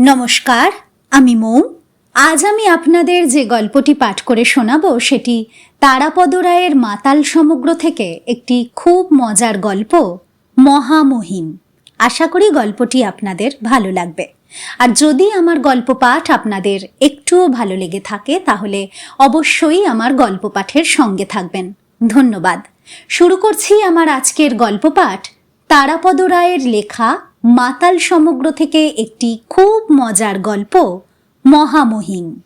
নমস্কার, আমি মৌ। আজ আমি আপনাদের যে গল্পটি পাঠ করে শোনাবো, সেটি তারাপদ রায়ের মাতাল সমগ্র থেকে একটি খুব মজার গল্প, মহামহিম। আশা করি গল্পটি আপনাদের ভালো লাগবে। আর যদি আমার গল্প পাঠ আপনাদের একটুও ভালো লেগে থাকে, তাহলে অবশ্যই আমার গল্প পাঠের সঙ্গে থাকবেন। ধন্যবাদ। শুরু করছি আমার আজকের গল্প পাঠ, তারাপদ রায়ের লেখা মাতাল সমগ্র থেকে একটি খুব মজার গল্প, মহামহিম।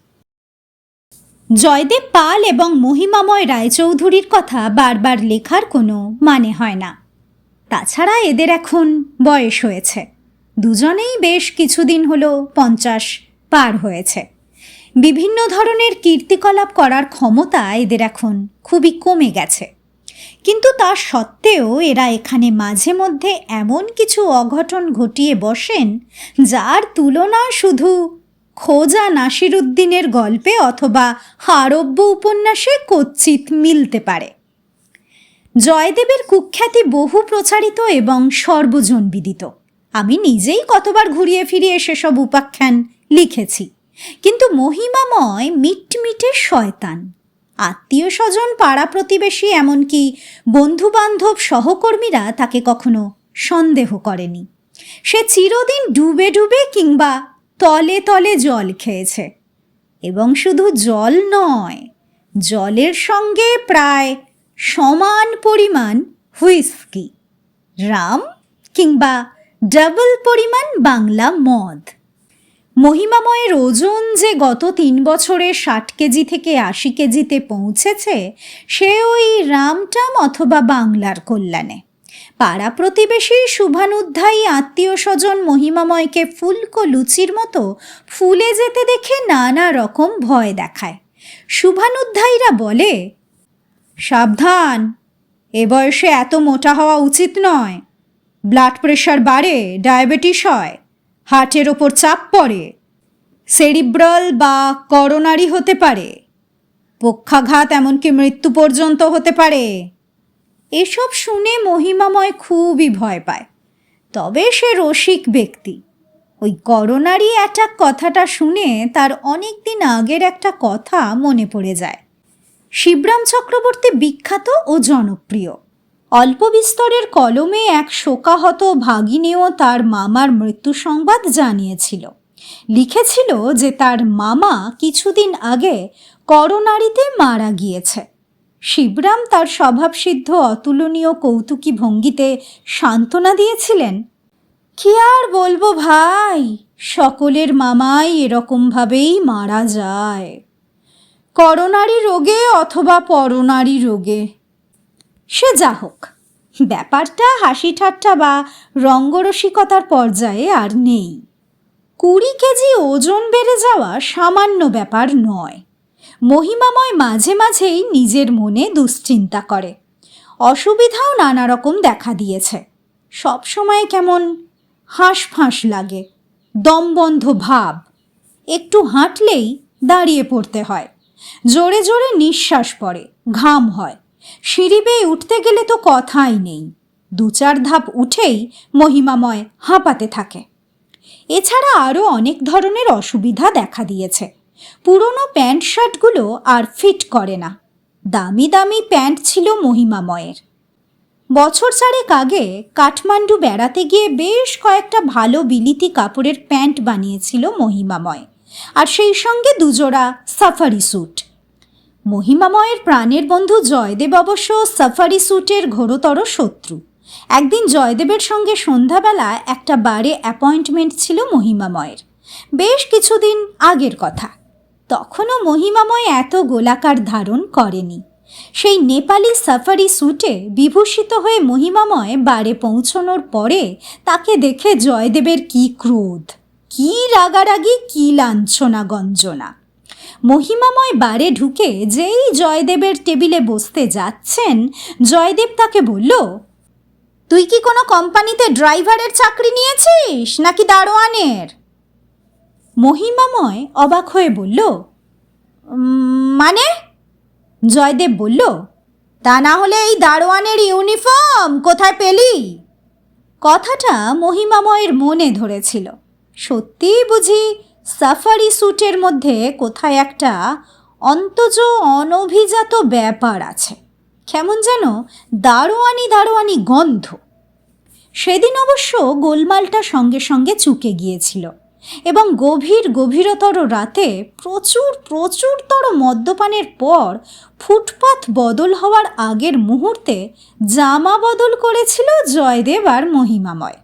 জয়দেব পাল এবং মহিমাময় রায়চৌধুরীর কথা বারবার লেখার কোনো মানে হয় না। তাছাড়া এদের এখন বয়স হয়েছে। দুজনেই বেশ কিছুদিন হলো পঞ্চাশ পার হয়েছে। বিভিন্ন ধরনের কীর্তিকলাপ করার ক্ষমতা এদের এখন খুবই কমে গেছে। কিন্তু তা সত্ত্বেও এরা এখানে মাঝে মধ্যে এমন কিছু অঘটন ঘটিয়ে বসেন, যার তুলনা শুধু খোজা নাসিরুদ্দিনের গল্পে অথবা হারব্য উপন্যাসে কচ্ছিত মিলতে পারে। জয়দেবের কুখ্যাতি বহু প্রচারিত এবং সর্বজনবিদিত আমি নিজেই কতবার ঘুরিয়ে ফিরিয়ে সেসব উপাখ্যান লিখেছি, কিন্তু মহিমাময় মিটমিটে শয়তান। আত্মীয় স্বজন পাড়া প্রতিবেশী এমনকি বন্ধুবান্ধব সহকর্মীরা তাকে কখনো সন্দেহ করেনি। সে চিরদিন ডুবে ডুবে কিংবা তলে তলে জল খেয়েছে। এবং শুধু জল নয়, জলের সঙ্গে প্রায় সমান পরিমাণ হুইস্কি, রাম কিংবা ডাবল পরিমাণ বাংলা মদ। মহিমাময়ের ওজন যে গত তিন বছরে ষাট কেজি থেকে আশি কেজিতে পৌঁছেছে, সে ওই রামটাম অথবা বাংলার কল্যাণে। পাড়া প্রতিবেশী শুভানুধ্যায়ী আত্মীয় স্বজন মহিমাময়কে ফুলকো লুচির মতো ফুলে যেতে দেখে নানা রকম ভয় দেখায়। শুভানুধ্যায়ীরা বলে, সাবধান, এ বয়সে এত মোটা হওয়া উচিত নয়। ব্লাড প্রেশার বাড়ে, ডায়াবেটিস হয়। হার্টের ওপর চাপ পড়ে। সেরিব্রাল বা করোনারি হতে পারে। পক্ষাঘাত এমনকি মৃত্যু পর্যন্ত হতে পারে। এসব শুনে মহিমাময় খুবই ভয় পায়। তবে সে রসিক ব্যক্তি। ওই করোনারি অ্যাটাক কথাটা শুনে তার অনেক দিন আগের একটা কথা মনে পড়ে যায়। শিবরাম চক্রবর্তী বিখ্যাত ও জনপ্রিয়। অল্প বিস্তরের কলমে এক শোকাহত ভাগিনেও তার মামার মৃত্যু সংবাদ জানিয়েছিল। লিখেছিল যে তার মামা কিছুদিন আগে করোনারিতে মারা গিয়েছে। শিবরাম তার স্বভাবসিদ্ধ, অতুলনীয়, কৌতুকী ভঙ্গিতে সান্ত্বনা দিয়েছিলেন। কি আর বলব ভাই, সকলের মামাই এরকমভাবেই মারা যায়। করোনারি রোগে অথবা পরনারী রোগে সে যা হোক। ব্যাপারটা হাসি ঠাট্টা বা রঙ্গরসিকতার পর্যায়ে আর নেই। কুড়ি কেজি ওজন বেড়ে যাওয়া সামান্য ব্যাপার নয়। মহিমাময় মাঝে মাঝেই নিজের মনে দুশ্চিন্তা করে। অসুবিধাও নানা রকম দেখা দিয়েছে। সবসময় কেমন হাঁস ফাঁস লাগে, দমবন্ধ ভাব। একটু হাঁটলেই দাঁড়িয়ে পড়তে হয়। জোরে জোরে নিঃশ্বাস পড়ে, ঘাম হয়। সিঁড়ি বেয়ে উঠতে গেলে তো কথাই নেই। দু চার ধাপ উঠেই মহিমাময় হাঁপাতে থাকে। এছাড়া আরও অনেক ধরনের অসুবিধা দেখা দিয়েছে। পুরনো প্যান্ট শার্টগুলো আর ফিট করে না। দামি দামি প্যান্ট ছিল মহিমাময়ের। বছর চারেক আগে কাঠমান্ডু বেড়াতে গিয়ে বেশ কয়েকটা ভালো বিলিতি কাপড়ের প্যান্ট বানিয়েছিল মহিমাময়। আর সেই সঙ্গে দুজোড়া সাফারি স্যুট। মহিমাময়ের প্রাণের বন্ধু জয়দেব অবশ্য সাফারি স্যুটের ঘোরতর শত্রু। একদিন জয়দেবের সঙ্গে সন্ধ্যাবেলা একটা বারে অ্যাপয়েন্টমেন্ট ছিল মহিমাময়ের। বেশ কিছুদিন আগের কথা। তখনও মহিমাময় এত গোলাকার ধারণ করেনি। সেই নেপালি সাফারি স্যুটে বিভূষিত হয়ে মহিমাময় বারে পৌঁছনোর পরে তাকে দেখে জয়দেবের কি ক্রোধ, কি রাগারাগি, কি লাঞ্ছনা, গঞ্জনা। মহিমাময় বারে ঢুকে যেই জয়দেবের টেবিলে বসতে যাচ্ছেন, জয়দেব তাকে বলল, তুই কি কোনো কোম্পানিতে ড্রাইভারের চাকরি নিয়েছিস নাকি দারোয়ানের? মহিমাময় অবাক হয়ে বলল মানে? জয়দেব বলল, তা না হলে এই দারোয়ানের ইউনিফর্ম কোথায় পেলি? কথাটা মহিমাময়ের মনে ধরেছিল। সত্যিই বুঝি সাফারি স্যুটের মধ্যে কোথায় একটা অন্তজ অনভিজাত ব্যাপার আছে। কেমন যেন দারোয়ানি দারোয়ানি গন্ধ। সেদিন অবশ্য গোলমালটা সঙ্গে সঙ্গে চুকে গিয়েছিল এবং গভীর গভীরতর রাতে প্রচুর প্রচুরতর মদ্যপানের পর ফুটপাত বদল হওয়ার আগের মুহূর্তে জামা বদল করেছিল জয়দেব আর মহিমাময়।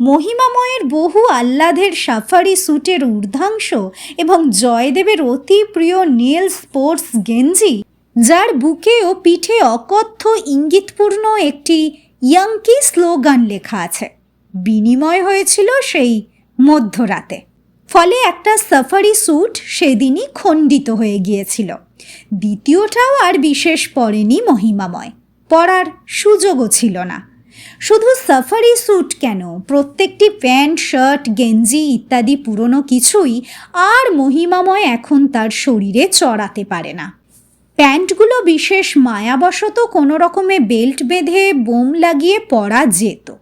মহিমাময়ের বহু আহ্লাদের সাফারি স্যুটের ঊর্ধ্বাংশ এবং জয়দেবের অতি প্রিয় নীল স্পোর্টস গেঞ্জি, যার বুকে ও পিঠে অকথ্য ইঙ্গিতপূর্ণ একটি ইয়াঙ্কি স্লোগান লেখা আছে। বিনিময় হয়েছিল সেই মধ্যরাতে। ফলে একটা সাফারি স্যুট সেদিনই খণ্ডিত হয়ে গিয়েছিল। দ্বিতীয়টাও আর বিশেষ পড়েনি মহিমাময়। পরার সুযোগও ছিল না। শুধু সাফারি স্যুট কেন? প্রত্যেকটি প্যান্ট, শার্ট, গেঞ্জি ইত্যাদি পুরনো কিছুই আর মহিমাময় এখন তার শরীরে চড়াতে পারে না। প্যান্টগুলো বিশেষ মায়াবশত কোনো রকমে বেল্ট বেঁধে, বোম লাগিয়ে পরা যেত।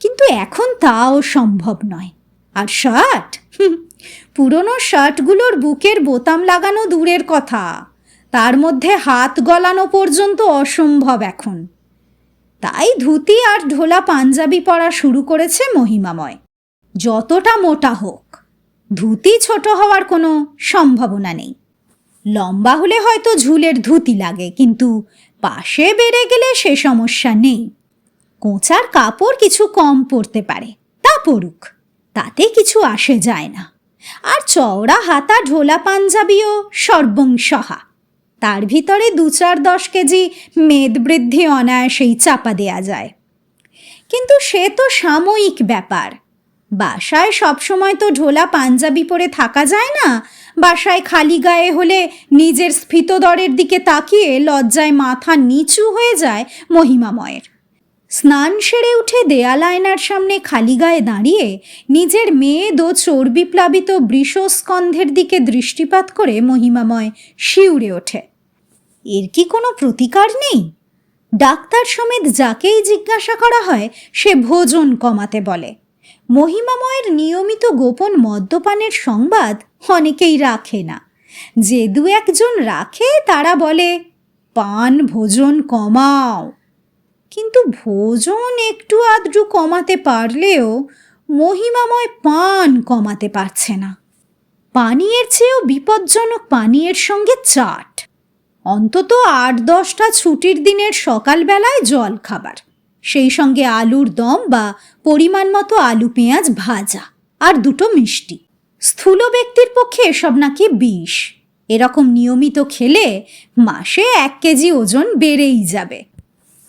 কিন্তু এখন তাও সম্ভব নয়। আর শার্ট? পুরনো শার্টগুলোর বুকের বোতাম লাগানো দূরের কথা। তার মধ্যে হাত গলানো পর্যন্ত অসম্ভব এখন। তাই ধুতি আর ঢোলা পাঞ্জাবি পরা শুরু করেছে মহিমাময়। যতটা মোটা হোক, ধুতি ছোট হওয়ার কোনো সম্ভাবনা নেই। লম্বা হলে হয়তো ঝুলের ধুতি লাগে, কিন্তু পাশে বেড়ে গেলে সে সমস্যা নেই। কোঁচার কাপড় কিছু কম পড়তে পারে, তা পড়ুক তাতে কিছু আসে যায় না। আর চওড়া হাতা, ঢোলা পাঞ্জাবিও সর্বংসহা। তার ভিতরে দু চার দশ কেজি মেদ বৃদ্ধি অনায়াসেই চাপা দেয়া যায়। কিন্তু সে তো সাময়িক ব্যাপার। বাসায় সবসময় তো ঢোলা পাঞ্জাবি পরে থাকা যায় না। বাসায় খালি গায়ে হলে নিজের স্ফীতদরের দিকে তাকিয়ে লজ্জায় মাথা নিচু হয়ে যায় মহিমাময়ের। স্নান সেরে উঠে দেয়াল আয়নার সামনে খালি গায়ে দাঁড়িয়ে নিজের মেদ ও চর্বি প্লাবিত বৃষস্কন্ধের দিকে দৃষ্টিপাত করে মহিমাময় শিউরে ওঠে। এর কি কোনো প্রতিকার নেই? ডাক্তার সমেত যাকেই জিজ্ঞাসা করা হয়, সে ভোজন কমাতে বলে। মহিমাময়ের নিয়মিত গোপন মদ্যপানের সংবাদ অনেকেই রাখে না। যে দু একজন রাখে, তারা বলে, পান, ভোজন কমাও। কিন্তু ভোজন একটু আধটু কমাতে পারলেও মহিমাময় পান কমাতে পারছে না। পানীয়ের চেয়েও বিপজ্জনক পানীয়ের সঙ্গে চাট। অন্তত আট দশটা ছুটির দিনের সকালবেলায় জল খাবার। সেই সঙ্গে আলুর দম বা পরিমাণ মতো আলু পেঁয়াজ ভাজা আর দুটো মিষ্টি। স্থূল ব্যক্তির পক্ষে এসব নাকি বিষ। এরকম নিয়মিত খেলে মাসে এক কেজি ওজন বেড়েই যাবে।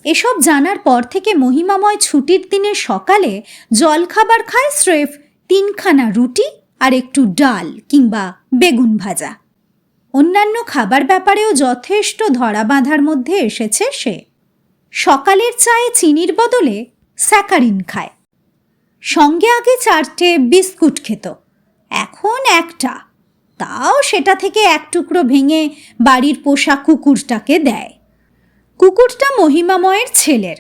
এসব জানার পর থেকে মহিমাময় ছুটির দিনের সকালে জলখাবার খায় স্রেফ তিনখানা রুটি আর একটু ডাল কিংবা বেগুন ভাজা। অন্যান্য খাবার ব্যাপারেও যথেষ্ট ধরা বাঁধার মধ্যে এসেছে সে। সকালের চায়ে চিনির বদলে স্যাকারিন খায়। সঙ্গে আগে চারটে বিস্কুট খেত। এখন একটা। তাও সেটা থেকে এক টুকরো ভেঙে বাড়ির পোষা কুকুরটাকে দেয়। কুকুরটা মহিমাময়ের ছেলের।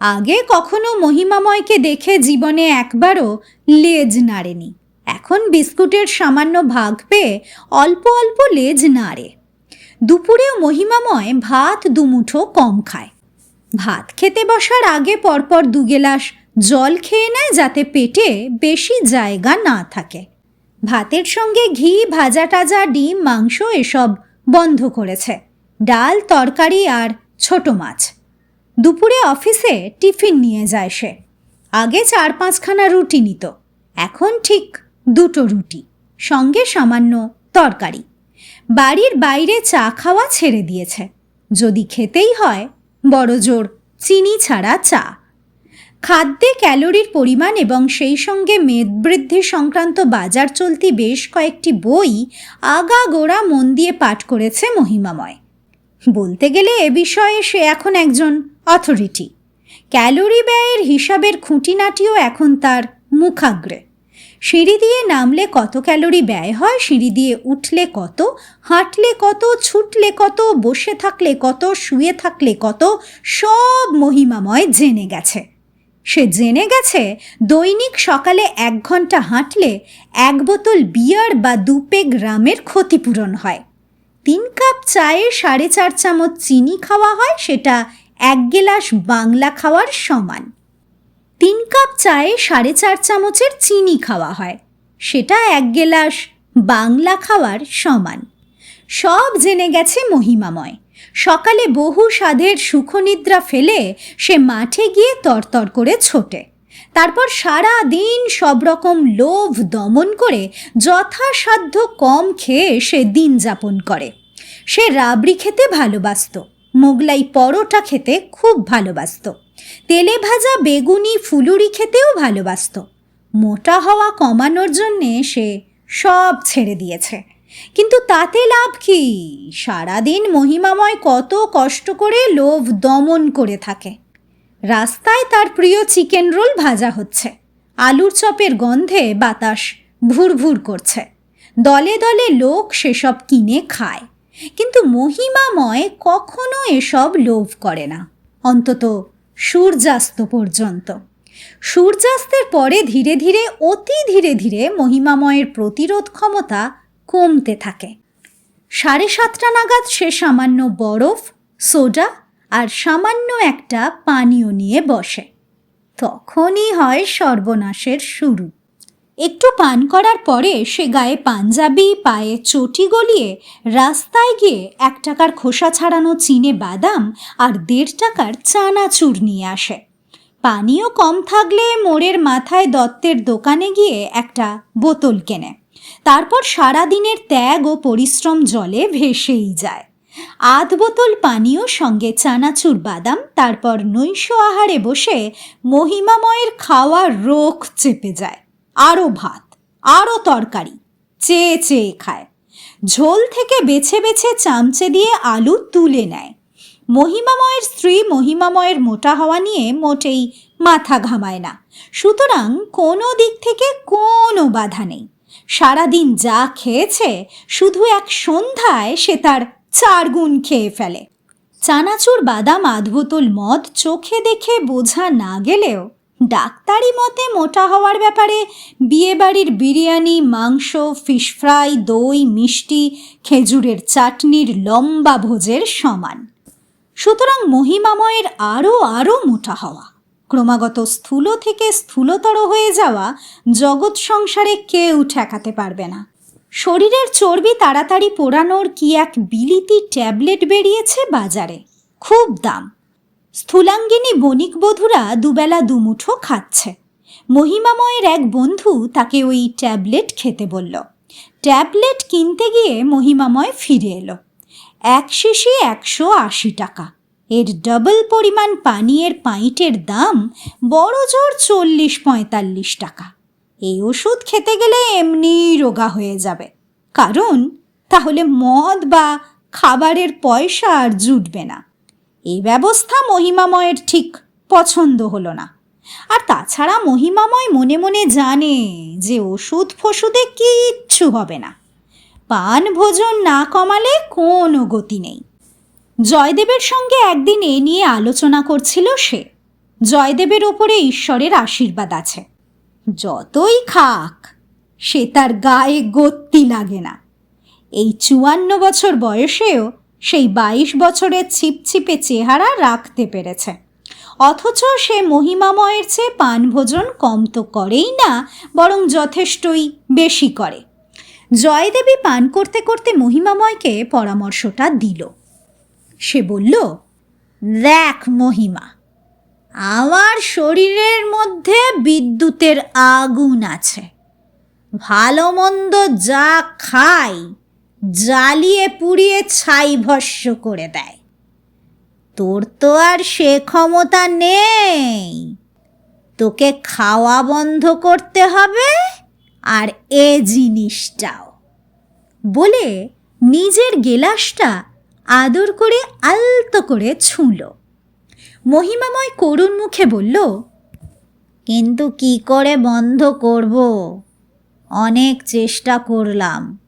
আগে কখনো মহিমাময়কে দেখে জীবনে একবারও লেজ নাড়েনি। এখন বিস্কুটের সামান্য ভাগ পেয়ে অল্প অল্প লেজ নাড়ে। দুপুরেও মহিমাময় ভাত দুমুঠো কম খায়। ভাত খেতে বসার আগে পরপর দু গেলাস জল খেয়ে নেয় যাতে পেটে বেশি জায়গা না থাকে। ভাতের সঙ্গে ঘি ভাজা টাজা ডিম, মাংস এসব বন্ধ করেছে। ডাল, তরকারি আর ছোট মাছ। দুপুরে অফিসে টিফিন নিয়ে যায় সে। আগে চার পাঁচখানা রুটি নিত। এখন ঠিক দুটো রুটি, সঙ্গে সামান্য তরকারি। বাড়ির বাইরে চা খাওয়া ছেড়ে দিয়েছে। যদি খেতেই হয়, বড় জোর চিনি ছাড়া চা। খাদ্যে ক্যালোরির পরিমাণ এবং সেই সঙ্গে মেদবৃদ্ধি সংক্রান্ত বাজার চলতি বেশ কয়েকটি বই আগা গোড়া মন দিয়ে পাঠ করেছে মহিমাময়। বলতে গেলে এ বিষয়ে সে এখন একজন অথরিটি। ক্যালোরি ব্যয়ের হিসাবের খুঁটিনাটিও এখন তার মুখাগ্রে। সিঁড়ি দিয়ে নামলে কত ক্যালোরি ব্যয় হয়? সিঁড়ি দিয়ে উঠলে কত? হাঁটলে কত? ছুটলে কত? বসে থাকলে কত? শুয়ে থাকলে কত? সব মহিমাময় জেনে গেছে। সে জেনে গেছে, দৈনিক সকালে এক ঘণ্টা হাঁটলে এক বোতল বিয়ার বা দুপে গ্রামের ক্ষতিপূরণ হয়। তিন কাপ চায়ে সাড়ে চার চামচ চিনি খাওয়া হয়, সেটা এক গেলাস বাংলা খাওয়ার সমান। তিন কাপ চায়ে সাড়ে চার চামচের চিনি খাওয়া হয়। সেটা এক গেলাস বাংলা খাওয়ার সমান। সব জেনে গেছে মহিমাময়। সকালে বহু স্বাদের সুখনিদ্রা ফেলে সে মাঠে গিয়ে তরতর করে ছোটে। তারপর সারা দিন সব রকম লোভ দমন করে যথাসাধ্য কম খেয়ে সে দিন যাপন করে। সে রাবড়ি খেতে ভালোবাসত, মোগলাই পরোটা খেতে খুব ভালোবাসত। তেলে ভাজা বেগুনি ফুলুরি খেতেও ভালোবাসত। মোটা হওয়া কমানোর জন্যে সে সব ছেড়ে দিয়েছে। কিন্তু তাতে লাভ কি? সারাদিন মহিমাময় কত কষ্ট করে লোভ দমন করে থাকে। রাস্তায় তার প্রিয় চিকেন রোল ভাজা হচ্ছে। আলুর চপের গন্ধে বাতাস ভুরভুর করছে। দলে দলে লোক সেসব কিনে খায়। কিন্তু মহিমাময় কখনো এসব লোভ করে না। অন্তত সূর্যাস্ত পর্যন্ত। সূর্যাস্তের পরে ধীরে ধীরে, অতি ধীরে ধীরে মহিমাময়ের প্রতিরোধ ক্ষমতা কমতে থাকে। সাড়ে সাতটা নাগাদ সে সামান্য বরফ, সোডা আর সামান্য একটা পানীয় নিয়ে বসে। তখনই হয় সর্বনাশের শুরু। একটু পান করার পরে সে গায়ে পাঞ্জাবি, পায়ে চটি গলিয়ে রাস্তায় গিয়ে এক টাকার খোসা ছাড়ানো চিনে বাদাম আর দেড় টাকার চানাচুর নিয়ে আসে। পানিও কম থাকলে মোড়ের মাথায় দত্তের দোকানে গিয়ে একটা বোতল কেনে। তারপর সারা দিনের ত্যাগ ও পরিশ্রম জলে ভেসেই যায়। আধ বোতল পানীয়, সঙ্গে চানাচুর বাদাম, তারপর নৈশ আহারে বসে মহিমাময়ের খাওয়া রোখ চেপে যায়। আরও ভাত আরও তরকারি, চেয়ে চেয়ে খায়। ঝোল থেকে বেছে বেছে চামচে দিয়ে আলু তুলে নেয়। মহিমাময়ের স্ত্রী মহিমাময়ের মোটা হওয়া নিয়ে মোটেই মাথা ঘামায় না। সুতরাং কোনো দিক থেকে কোনো বাধা নেই। সারাদিন যা খেয়েছে, শুধু এক সন্ধ্যায় সে তার চার গুণ খেয়ে ফেলে। চানাচুর বাদাম আধ বোতল মদ চোখে দেখে বোঝা না গেলেও ডাক্তারি মতে মোটা হওয়ার ব্যাপারে বিয়েবাড়ির বিরিয়ানি, মাংস ফিশ ফ্রাই দই, মিষ্টি, খেজুরের চাটনির লম্বা ভোজের সমান। সুতরাং মহিমাময়ের আরও আরও মোটা হওয়া। ক্রমাগত স্থূল থেকে স্থূলতর হয়ে যাওয়া জগৎ সংসারে কেউ ঠেকাতে পারবে না। শরীরের চর্বি তাড়াতাড়ি পোড়ানোর কি এক বিলিতি ট্যাবলেট বেরিয়েছে বাজারে? খুব দাম। স্থূলাঙ্গিনী বণিক বধূরা দুবেলা দুমুঠো খাচ্ছে। মহিমাময়ের এক বন্ধু তাকে ওই ট্যাবলেট খেতে বলল। ট্যাবলেট কিনতে গিয়ে মহিমাময় ফিরে এলো। এক শিশি একশো আশি টাকা। এর ডবল পরিমাণ পানীয়ের পাইটের দাম বড় জোর চল্লিশ পঁয়তাল্লিশ টাকা। এই ওষুধ খেতে গেলে এমনি রোগা হয়ে যাবে। কারণ তাহলে মদ বা খাবারের পয়সা আর জুটবে না। এই ব্যবস্থা মহিমাময়ের ঠিক পছন্দ হলো না। আর তাছাড়া মহিমাময় মনে মনে জানে যে ওষুধ ফষুধে কিচ্ছু হবে না। পান ভোজন না কমালে কোনো গতি নেই। জয়দেবের সঙ্গে একদিন এ নিয়ে আলোচনা করছিল সে। জয়দেবের ওপরে ঈশ্বরের আশীর্বাদ আছে। যতই খাক, সে তার গায়ে গতি লাগে না। এই চুয়ান্ন বছর বয়সেও সেই বাইশ বছরের ছিপছিপে চেহারা রাখতে পেরেছে। অথচ সে মহিমাময়ের চেয়ে পানভোজন কম তো করেই না, বরং যথেষ্টই বেশি করে। জয়দেবী পান করতে করতে মহিমাময়কে পরামর্শটা দিল। সে বলল, দেখ মহিমা, আমার শরীরের মধ্যে বিদ্যুতের আগুন আছে। ভালো মন্দ যা খাই জ্বালিয়ে পুড়িয়ে ছাই ভস্য করে দেয়। তোর তো আর সে ক্ষমতা নেই। তোকে খাওয়া বন্ধ করতে হবে আর এ জিনিসটাও। বলে নিজের গেলাসটা আদর করে আলতো করে ছুঁল। মহিমাময় করুণ মুখে বলল, কিন্তু কি করে বন্ধ করব? অনেক চেষ্টা করলাম।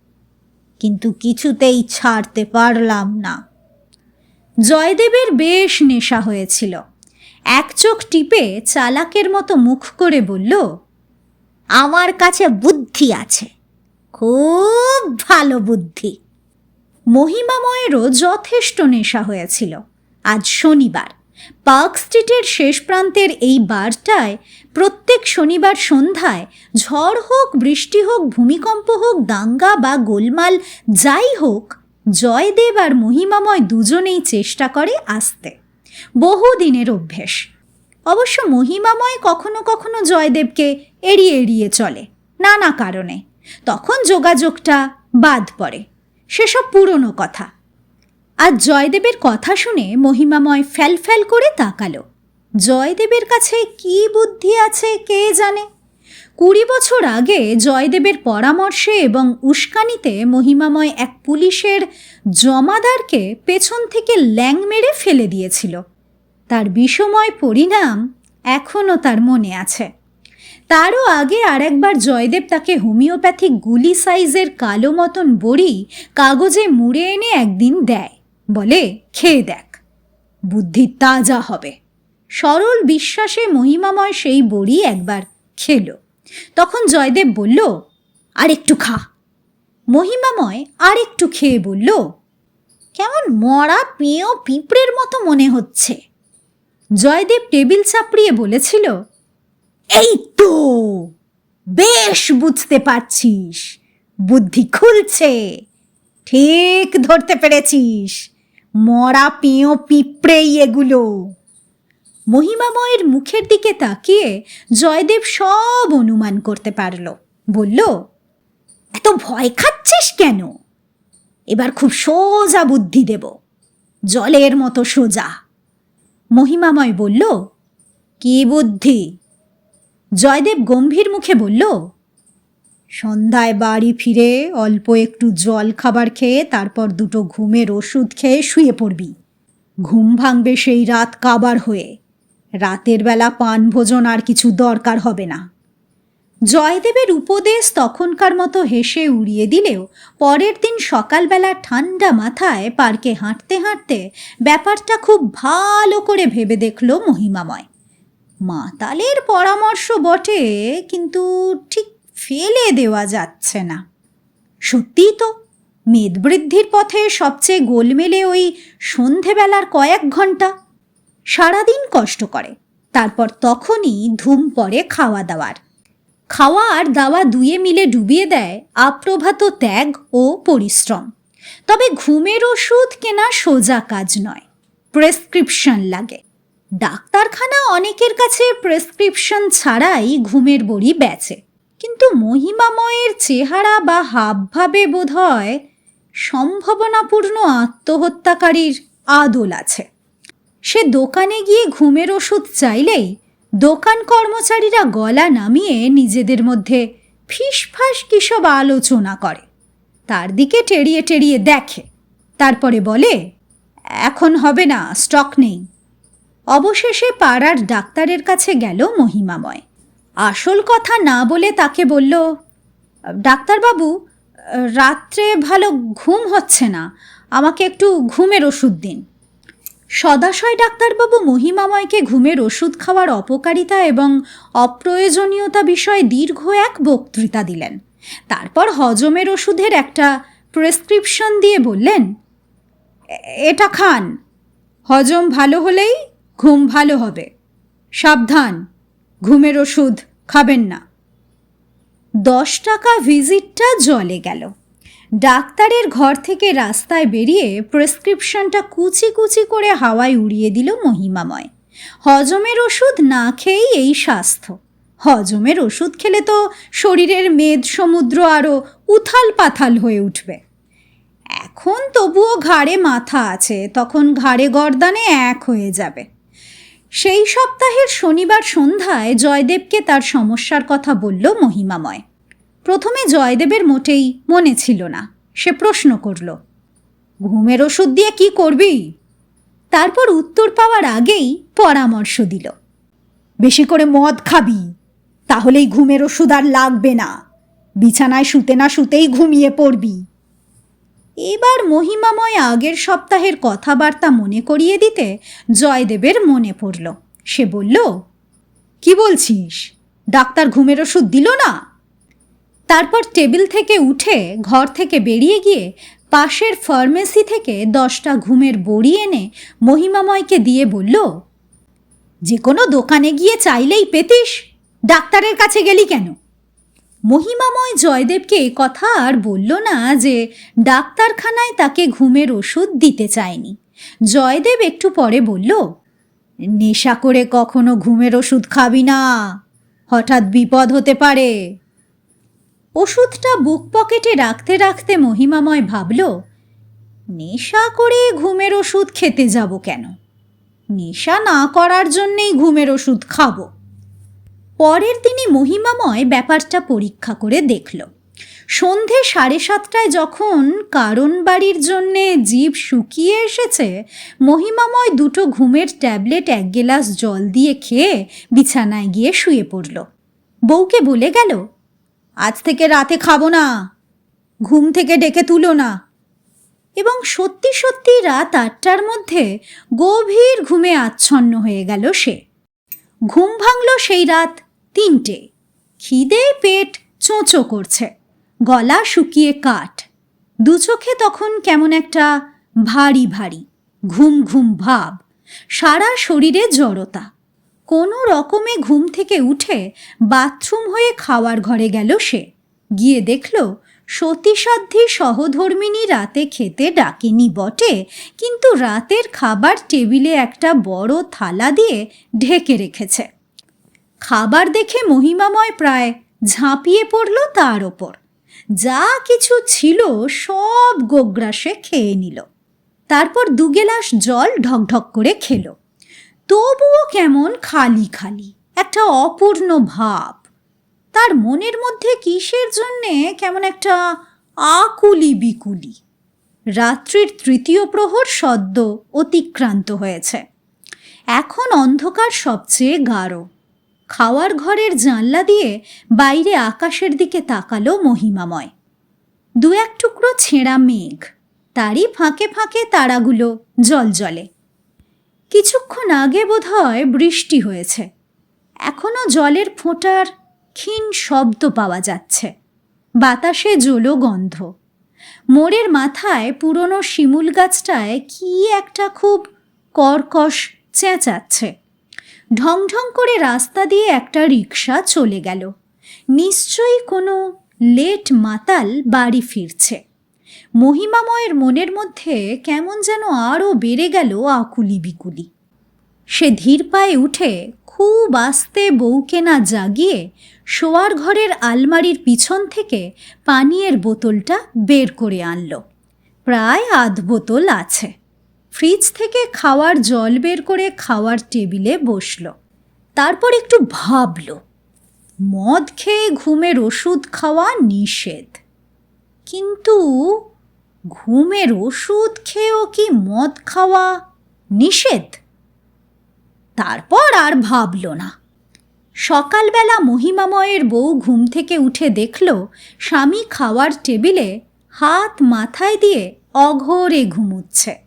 কিন্তু কিছুতেই ছাড়তে পারলাম না। জয়দেবের বেশ নেশা হয়েছিল। এক চোখ টিপে চালাকের মতো মুখ করে বলল, আমার কাছে বুদ্ধি আছে, খুব ভালো বুদ্ধি। মহিমাময়েরও যথেষ্ট নেশা হয়েছিল। আজ শনিবার। পার্ক স্ট্রিটের শেষ প্রান্তের এই বারটায় প্রত্যেক শনিবার সন্ধ্যায় ঝড় হোক, বৃষ্টি হোক, ভূমিকম্প হোক, দাঙ্গা বা গোলমাল যাই হোক, জয়দেব আর মহিমাময় দুজনেই চেষ্টা করে আসতে। বহু দিনের অভ্যেস। অবশ্য মহিমাময় কখনো কখনো জয়দেবকে এড়িয়ে এড়িয়ে চলে, নানা কারণে। তখন যোগাযোগটা বাদ পড়ে। সেসব পুরনো কথা। আজ জয়দেবের কথা শুনে মহিমাময় ফ্যাল ফ্যাল করে তাকালো। জয়দেবের কাছে কি বুদ্ধি আছে কে জানে? কুড়ি বছর আগে জয়দেবের পরামর্শে এবং উস্কানিতে মহিমাময় এক পুলিশের জমাদারকে পেছন থেকে ল্যাং মেরে ফেলে দিয়েছিল। তার বিষময় পরিণাম এখনও তার মনে আছে। তারও আগে আরেকবার জয়দেব তাকে হোমিওপ্যাথিক গুলি সাইজের কালো মতন বড়ি কাগজে মুড়ে এনে একদিন দেয়। বলে, খেয়ে দেখ। বুদ্ধি তাজা হবে। সরল বিশ্বাসে মহিমাময় সেই বড়ি একবার খেল। তখন জয়দেব বলল আর একটু খা। মহিমাময় আর একটু খেয়ে বলল, কেমন মরা পেঁয়ো পিঁপড়ের মতো মনে হচ্ছে। জয়দেব টেবিল চাপড়িয়ে বলেছিল, এই তো, বেশ বুঝতে পারছিস। বুদ্ধি খুলছে। ঠিক ধরতে পেরেছিস। মরা পেঁয়ো পিঁপড়েই এগুলো। মহিমাময়ের মুখের দিকে তাকিয়ে জয়দেব সব অনুমান করতে পারল। বলল, এত ভয় খাচ্ছিস কেন? এবার খুব সোজা বুদ্ধি দেব, জলের মতো সোজা। মহিমাময় বলল, কি বুদ্ধি? জয়দেব গম্ভীর মুখে বলল সন্ধ্যায় বাড়ি ফিরে অল্প একটু জল খাবার খেয়ে তারপর দুটো ঘুমের ওষুধ খেয়ে শুয়ে পড়বি। ঘুম ভাঙবে সেই রাত কাবার হয়ে। রাতের বেলা পান ভোজন আর কিছু দরকার হবে না। জয়দেবের উপদেশ তখনকার মতো হেসে উড়িয়ে দিলেও পরের দিন সকালবেলা ঠান্ডা মাথায় পার্কে হাঁটতে হাঁটতে ব্যাপারটা খুব ভালো করে ভেবে দেখল মহিমাময়। মাতালের পরামর্শ বটে, কিন্তু ঠিক ফেলে দেওয়া যাচ্ছে না। সত্যিই তো মেদবৃদ্ধির পথে সবচেয়ে গোলমেলে ওই সন্ধেবেলার কয়েক ঘণ্টা সারাদিন কষ্ট করে, তারপর তখনই ধুম পড়ে খাওয়া দাওয়ার। খাওয়া আর দাওয়া দুয়ে মিলে ডুবিয়ে দেয় আপ্রভাত ত্যাগ ও পরিশ্রম। তবে ঘুমের ওষুধ কেনা সোজা কাজ নয়, প্রেসক্রিপশন লাগে। ডাক্তারখানা অনেকের কাছে প্রেসক্রিপশন ছাড়াই ঘুমের বড়ি বেচে। কিন্তু মহিমাময়ের চেহারা বা হাবভাবে বোধ হয় সম্ভাবনাপূর্ণ আত্মহত্যাকারীর আদল আছে। সে দোকানে গিয়ে ঘুমের ওষুধ চাইলেই দোকান কর্মচারীরা গলা নামিয়ে নিজেদের মধ্যে ফিসফাস কিসব আলোচনা করে। তার দিকে টেরিয়ে টেরিয়ে দেখে। তারপরে বলে, এখন হবে না, স্টক নেই। অবশেষে পাড়ার ডাক্তারের কাছে গেল মহিমাময়। আসল কথা না বলে তাকে বলল, ডাক্তারবাবু, রাত্রে ভালো ঘুম হচ্ছে না, আমাকে একটু ঘুমের ওষুধ দিন। সদাশয় ডাক্তারবাবু মহিমাময়কে ঘুমের ওষুধ খাওয়ার অপকারিতা এবং অপ্রয়োজনীয়তা বিষয়ে দীর্ঘ এক বক্তৃতা দিলেন। তারপর হজমের ওষুধের একটা প্রেসক্রিপশন দিয়ে বললেন এটা খান, হজম ভালো হলেই ঘুম ভালো হবে, সাবধান। ঘুমের ওষুধ খাবেন না। দশ টাকা ভিজিটটা জলে গেল। ডাক্তারের ঘর থেকে রাস্তায় বেরিয়ে প্রেসক্রিপশনটা কুচি কুচি করে হাওয়ায় উড়িয়ে দিল মহিমাময়। হজমের ওষুধ না খেয়েই এই স্বাস্থ্য। হজমের ওষুধ খেলে তো শরীরের মেদ, সমুদ্র আরও উথাল পাথাল হয়ে উঠবে। এখন তবুও ঘাড়ে মাথা আছে, তখন ঘাড়ে গর্দানে এক হয়ে যাবে। সেই সপ্তাহের শনিবার সন্ধ্যায় জয়দেবকে তার সমস্যার কথা বলল মহিমাময়। প্রথমে জয়দেবের মোটেই মনে ছিল না। সে প্রশ্ন করল, ঘুমের ওষুধ দিয়ে কি করবি? তারপর উত্তর পাওয়ার আগেই পরামর্শ দিল, বেশি করে মদ খাবি, তাহলেই ঘুমের ওষুধ আর লাগবে না। বিছানায় শুতে না শুতেই ঘুমিয়ে পড়বি। এবার মহিমাময় আগের সপ্তাহের কথাবার্তা মনে করিয়ে দিতে জয়দেবের মনে পড়ল। সে বলল, কি বলছিস? ডাক্তার ঘুমের ওষুধ দিল না? তারপর টেবিল থেকে উঠে ঘর থেকে বেরিয়ে গিয়ে পাশের ফার্মেসি থেকে দশটা ঘুমের বড়ি এনে মহিমাময়কে দিয়ে বলল, যে কোনো দোকানে গিয়ে চাইলেই পেতিস। ডাক্তারের কাছে গেলি কেন? মহিমাময় জয়দেবকে কথা আর বলল না যে ডাক্তারখানায় তাকে ঘুমের ওষুধ দিতে চায়নি। জয়দেব একটু পরে বলল, নেশা করে কখনো ঘুমের ওষুধ খাবি না। হঠাৎ বিপদ হতে পারে। ওষুধটা বুক পকেটে রাখতে রাখতে মহিমাময় ভাবল, নেশা করে ঘুমের ওষুধ খেতে যাব কেন? নেশা না করার জন্যেই ঘুমের ওষুধ খাব। পরের দিনই মহিমাময় ব্যাপারটা পরীক্ষা করে দেখল। সন্ধে সাড়ে সাতটায় যখন কারণ বাড়ির জন্যে জীব শুকিয়ে এসেছে, মহিমাময় দুটো ঘুমের ট্যাবলেট এক গেলাস জল দিয়ে খেয়ে বিছানায় গিয়ে শুয়ে পড়ল। বউকে বলে গেল, আজ থেকে রাতে খাব না, ঘুম থেকে ডেকে তুলো না। এবং সত্যি সত্যি রাত আটটার মধ্যে গভীর ঘুমে আচ্ছন্ন হয়ে গেল সে। ঘুম ভাঙল সেই রাত তিনটে। খিদে পেট চোঁচো করছে। গলা শুকিয়ে কাঠ। দু চোখে তখন কেমন একটা ভারী ভারী, ঘুম ঘুম ভাব, সারা শরীরে জড়তা। কোনো রকমে ঘুম থেকে উঠে বাথরুম হয়ে খাওয়ার ঘরে গেল সে। গিয়ে দেখল সতীসাধ্যী সহধর্মিনী রাতে খেতে ডাকেনি বটে, কিন্তু রাতের খাবার টেবিলে একটা বড় থালা দিয়ে ঢেকে রেখেছে। খাবার দেখে মহিমাময় প্রায় ঝাঁপিয়ে পড়ল তার ওপর। যা কিছু ছিল সব গোগ্রাসে খেয়ে নিল। তারপর দু গেলাস জল ঢকঢক করে খেল। তবুও কেমন খালি খালি, একটা অপূর্ণ ভাব। তার মনের মধ্যে কিসের জন্যে কেমন একটা আকুলি বিকুলি রাত্রির তৃতীয় প্রহর সদ্য অতিক্রান্ত হয়েছে। এখন অন্ধকার সবচেয়ে গাঢ়। খাওয়ার ঘরের জানলা দিয়ে বাইরে আকাশের দিকে তাকালো মহিমাময়। দু এক টুকরো ছেঁড়া মেঘ, তারই ফাঁকে ফাঁকে তারাগুলো জল জলে কিছুক্ষণ আগে বোধহয় বৃষ্টি হয়েছে। এখনও জলের ফোঁটার ক্ষীণ শব্দ পাওয়া যাচ্ছে। বাতাসে জলো গন্ধ। মোড়ের মাথায় পুরনো শিমুল গাছটায় কি একটা খুব কর্কশ চেঁচাচ্ছে। ঢং ঢং করে রাস্তা দিয়ে একটা রিক্সা চলে গেল। নিশ্চয়ই কোনো লেট মাতাল বাড়ি ফিরছে। মহিমাময়ের মনের মধ্যে কেমন যেন আরও বেড়ে গেল আকুলি বিকুলি সে ধীর পায়ে উঠে খুব আস্তে বউকে না জাগিয়ে শোয়ার ঘরের আলমারির পিছন থেকে পানীয়ের বোতলটা বের করে আনল। প্রায় আধ বোতল আছে। ফ্রিজ থেকে খাওয়ার জল বের করে খাওয়ার টেবিলে বসল। তারপর একটু ভাবল, মদ খেয়ে ঘুমের ওষুধ খাওয়া নিষেধ। কিন্তু ঘুমের ওষুধ খেয়েও কি মদ খাওয়া নিষেধ? তারপর আর ভাবল না। সকালবেলা মহিমাময়ের বউ ঘুম থেকে উঠে দেখল, স্বামী খাওয়ার টেবিলে হাত মাথায় দিয়ে অঘোরে ঘুমুচ্ছে।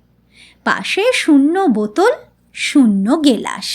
পাশে শূন্য বোতল শূন্য গেলাস।